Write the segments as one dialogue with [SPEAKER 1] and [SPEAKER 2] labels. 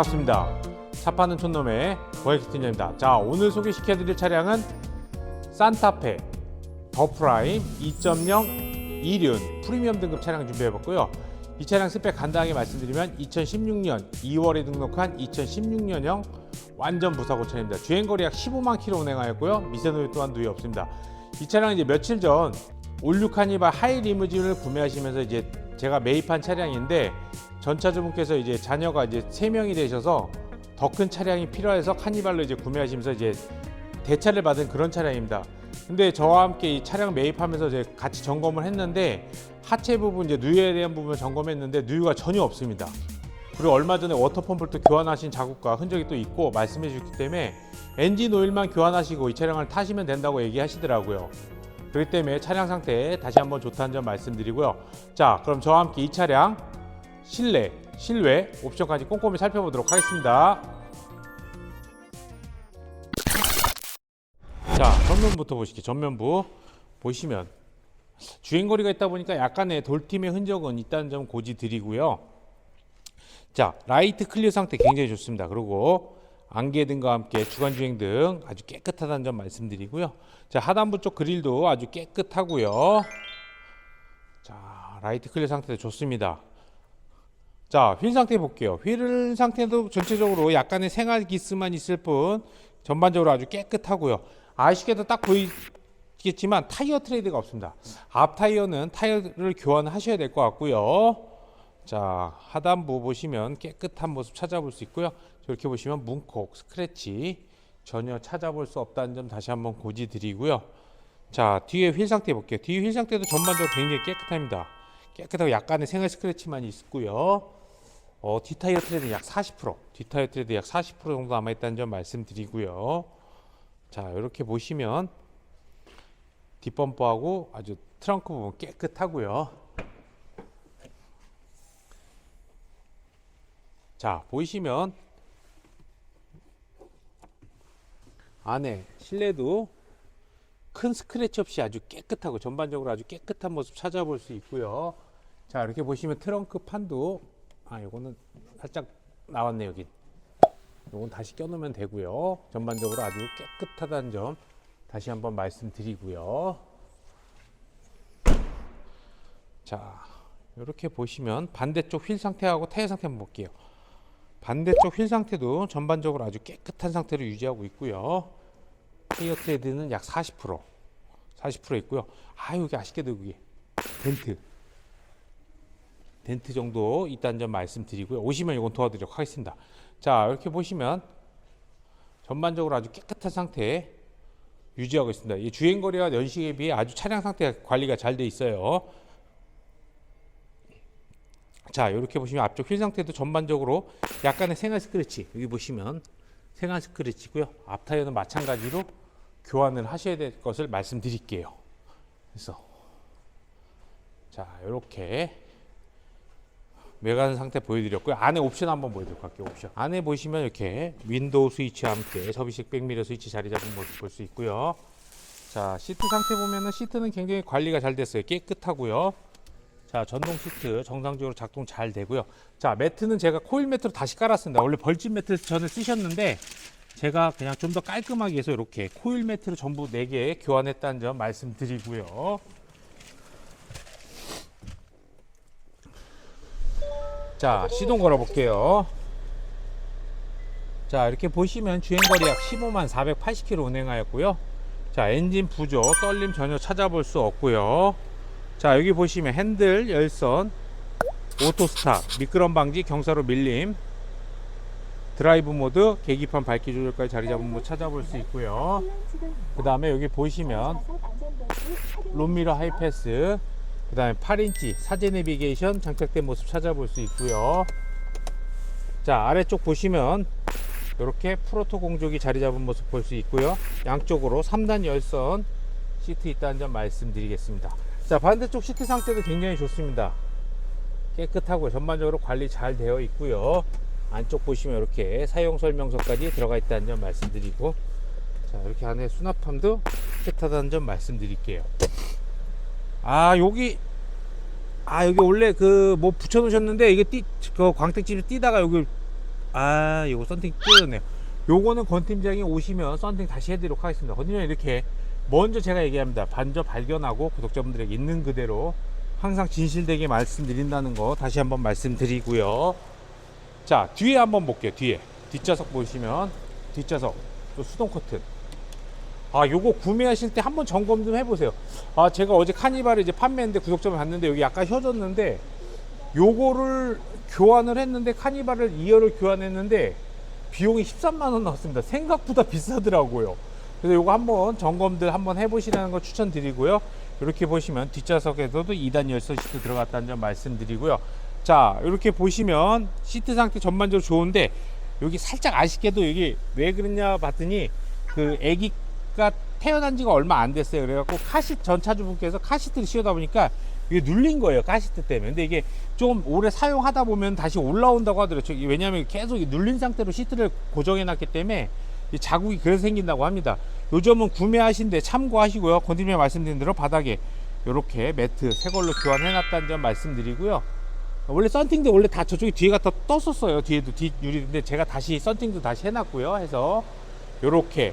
[SPEAKER 1] 반갑습니다. 차 파는 촌놈의 고액스틴입니다. 자, 오늘 소개시켜드릴 차량은 산타페 더 프라임 2.0 이륜 프리미엄 등급 차량 준비해봤고요. 이 차량 스펙 간단하게 말씀드리면 2016년 2월에 등록한 2016년형 완전 무사고 차량입니다. 주행거리 약 15만 킬로 운행하였고요. 미세노유 또한 누이 없습니다. 이 차량은 이제 며칠 전 올류 카니발 하이 리무진을 구매하시면서 이제 제가 매입한 차량인데 전차주분께서 이제 자녀가 이제 세 명이 되셔서 더 큰 차량이 필요해서 카니발로 이제 구매하시면서 이제 대차를 받은 그런 차량입니다. 근데 저와 함께 이 차량 매입하면서 이제 같이 점검을 했는데 하체 부분 이제 누유에 대한 부분을 점검했는데 누유가 전혀 없습니다. 그리고 얼마 전에 워터펌프를 또 교환하신 자국과 흔적이 또 있고 말씀해 주셨기 때문에 엔진 오일만 교환하시고 이 차량을 타시면 된다고 얘기하시더라고요. 그렇기 때문에 차량 상태 다시 한번 좋다는 점 말씀드리고요. 자, 그럼 저와 함께 이 차량 실내, 실외 옵션까지 꼼꼼히 살펴보도록 하겠습니다. 자, 전면부터 보시죠. 전면부 보시면 주행거리가 있다 보니까 약간의 돌팀의 흔적은 있다는 점 고지 드리고요. 자, 라이트 클리어 상태 굉장히 좋습니다. 그리고 안개 등과 함께 주간 주행 등 아주 깨끗하다는 점 말씀드리고요. 자, 하단부 쪽 그릴도 아주 깨끗하고요. 자, 라이트 클리어 상태도 좋습니다. 자, 휠 상태 볼게요. 휠 상태도 전체적으로 약간의 생활 기스만 있을 뿐 전반적으로 아주 깨끗하고요. 아시게도 딱 보이겠지만 타이어 트레이드가 없습니다. 앞 타이어는 타이어를 교환하셔야 될 것 같고요. 자, 하단부 보시면 깨끗한 모습 찾아볼 수 있고요. 저렇게 보시면 문콕, 스크래치 전혀 찾아볼 수 없다는 점 다시 한번 고지 드리고요. 자, 뒤에 휠 상태 볼게요. 뒤에 휠 상태도 전반적으로 굉장히 깨끗합니다. 깨끗하고 약간의 생활 스크래치만 있고요. 어, 뒷타이어 트레드 약 40%, 뒷타이어 트레드 약 40% 정도 남아있다는 점 말씀드리고요. 자, 이렇게 보시면 뒷범퍼하고 아주 트렁크 부분 깨끗하고요. 자, 보이시면 안에 실내도 큰 스크래치 없이 아주 깨끗하고 전반적으로 아주 깨끗한 모습 찾아볼 수 있고요. 자, 이렇게 보시면 트렁크 판도 아, 요거는 살짝 나왔네 여기. 요건 다시 껴놓으면 되고요. 전반적으로 아주 깨끗하다는 점 다시 한번 말씀드리고요. 자, 이렇게 보시면 반대쪽 휠 상태하고 타이어 상태 한번 볼게요. 반대쪽 휠 상태도 전반적으로 아주 깨끗한 상태로 유지하고 있고요. 타이어 트레드는 약 40%, 40% 있고요. 아, 여기 아쉽게도 여기 덴트, 덴트 정도 있다는 점 말씀드리고요. 오시면 이건 도와드리도록 하겠습니다. 자, 이렇게 보시면 전반적으로 아주 깨끗한 상태 유지하고 있습니다. 이 주행 거리와 연식에 비해 아주 차량 상태 관리가 잘 돼 있어요. 자, 이렇게 보시면 앞쪽 휠 상태도 전반적으로 약간의 생활 스크래치 여기 보시면 생활 스크래치고요. 앞 타이어는 마찬가지로 교환을 하셔야 될 것을 말씀드릴게요. 그래서 자, 이렇게 외관 상태 보여드렸고요. 안에 옵션 한번 보여드릴게요. 옵션. 안에 보시면 이렇게 윈도우 스위치와 함께 접이식 백미러 스위치 자리 잡은 모습 볼 수 있고요. 자, 시트 상태 보면은 시트는 굉장히 관리가 잘 됐어요. 깨끗하고요. 자, 전동 시트 정상적으로 작동 잘 되고요. 자, 매트는 제가 코일 매트로 다시 깔았습니다. 원래 벌집 매트를 전에 쓰셨는데 제가 그냥 좀 더 깔끔하게 해서 이렇게 코일 매트로 전부 4개 교환했다는 점 말씀드리고요. 자, 시동 걸어 볼게요. 자, 이렇게 보시면 주행거리 약 15만 480km 운행하였고요. 자, 엔진 부조, 떨림 전혀 찾아볼 수 없고요. 자, 여기 보시면 핸들, 열선, 오토 스탑, 미끄럼 방지, 경사로 밀림, 드라이브 모드, 계기판 밝기 조절까지 자리 잡은 모습 찾아볼 수 있고요. 그 다음에 여기 보시면 롬미러 하이패스, 그 다음에 8인치 사제 내비게이션 장착된 모습 찾아볼 수 있고요. 자, 아래쪽 보시면 이렇게 프로토 공조기 자리 잡은 모습 볼 수 있고요. 양쪽으로 3단 열선 시트 있다는 점 말씀드리겠습니다. 자, 반대쪽 시트 상태도 굉장히 좋습니다. 깨끗하고 전반적으로 관리 잘 되어 있고요. 안쪽 보시면 이렇게 사용 설명서까지 들어가 있다는 점 말씀드리고 자, 이렇게 안에 수납함도 깨끗하다는 점 말씀드릴게요. 아, 여기 아, 여기 원래 그 뭐 붙여 놓으셨는데 이게 띠, 그 광택집을 띄다가 여기 아 요거 썬팅 뜯었네요. 요거는 권 팀장이 오시면 썬팅 다시 해드리도록 하겠습니다. 권 팀장 이렇게 먼저 제가 얘기합니다. 반저 발견하고 구독자분들에게 있는 그대로 항상 진실되게 말씀드린다는 거 다시 한번 말씀드리고요. 자 뒤에 한번 볼게요 뒤에. 뒷좌석 보시면 뒷좌석 또 수동 커튼 아 요거 구매하실 때 한번 점검 좀 해보세요. 아 제가 어제 카니발을 이제 판매했는데 구독자분 봤는데 여기 약간 휘어졌는데 요거를 교환을 했는데 카니발을 2열을 교환했는데 비용이 13만 원 나왔습니다. 생각보다 비싸더라고요. 그래서 요거 한번 점검들 한번 해보시라는 거 추천드리고요. 이렇게 보시면 뒷좌석에서도 2단 열선 시트 들어갔다는 점 말씀드리고요. 자 이렇게 보시면 시트 상태 전반적으로 좋은데 여기 살짝 아쉽게도 여기 왜 그러냐 봤더니 그 애기 가 태어난 지가 얼마 안 됐어요. 그래갖고 카시트 전차주분께서 카시트를 씌우다 보니까 이게 눌린 거예요 카시트 때문에. 근데 이게 좀 오래 사용하다 보면 다시 올라온다고 하더라고요. 왜냐하면 계속 이 눌린 상태로 시트를 고정해 놨기 때문에 이 자국이 그래서 생긴다고 합니다. 요점은 구매하신데 참고하시고요. 건드리며 말씀드린 대로 바닥에 이렇게 매트 새 걸로 교환해 놨다는 점 말씀드리고요. 원래 썬팅도 원래 다 저쪽에 뒤에가 다 떴었어요. 뒤에도 뒷유리인데 제가 다시 썬팅도 다시 해놨고요. 해서 요렇게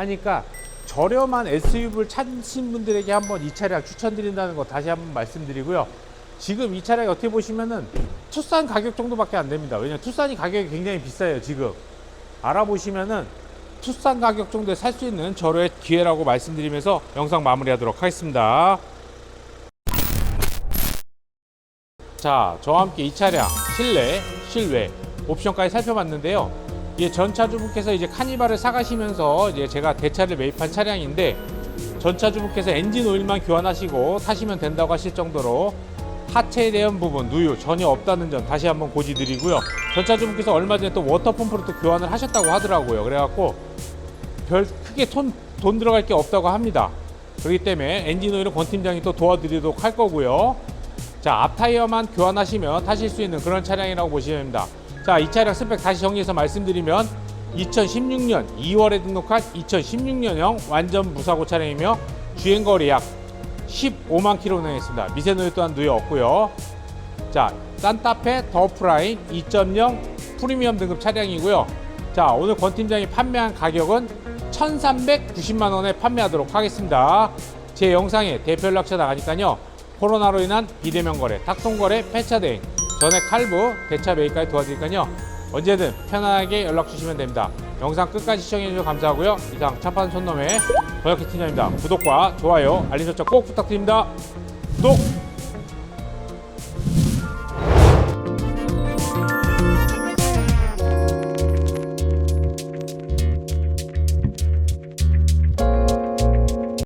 [SPEAKER 1] 하니까 저렴한 SUV를 찾으신 분들에게 한번 이 차량 추천드린다는 거 다시 한번 말씀드리고요. 지금 이 차량이 어떻게 보시면은 투싼 가격 정도밖에 안 됩니다. 왜냐면 투싼이 가격이 굉장히 비싸요 지금. 알아보시면은 투싼 가격 정도에 살 수 있는 절호의 기회라고 말씀드리면서 영상 마무리하도록 하겠습니다. 자, 저와 함께 이 차량 실내, 실외 옵션까지 살펴봤는데요. 이 전차주분께서 이제 카니발을 사가시면서 이제 제가 대차를 매입한 차량인데 전차주분께서 엔진 오일만 교환하시고 타시면 된다고 하실 정도로 하체에 대한 부분 누유 전혀 없다는 점 다시 한번 고지드리고요. 전차주분께서 얼마 전에 또 워터펌프를 또 교환을 하셨다고 하더라고요. 그래갖고 별 크게 돈, 돈 들어갈 게 없다고 합니다. 그렇기 때문에 엔진 오일은 권 팀장이 또 도와드리도록 할 거고요. 자, 앞 타이어만 교환하시면 타실 수 있는 그런 차량이라고 보시면 됩니다. 자, 이 차량 스펙 다시 정리해서 말씀드리면 2016년 2월에 등록한 2016년형 완전 무사고 차량이며 주행거리 약 15만 킬로 운행했습니다. 미세누유 또한 누유 없고요. 자, 산타페 더 프라임 2.0 프리미엄 등급 차량이고요. 자, 오늘 권 팀장이 판매한 가격은 1,390만 원에 판매하도록 하겠습니다. 제 영상에 대표 연락처 나가니까요. 코로나로 인한 비대면 거래, 탁송 거래, 폐차 대행, 전액 할부, 대차 매입까지 도와드리니까요. 언제든 편안하게 연락 주시면 됩니다. 영상 끝까지 시청해주셔서 감사하고요. 이상 차파는 촌놈의 번역기 팀장입니다. 구독과 좋아요, 알림 설정 꼭 부탁드립니다. 구독!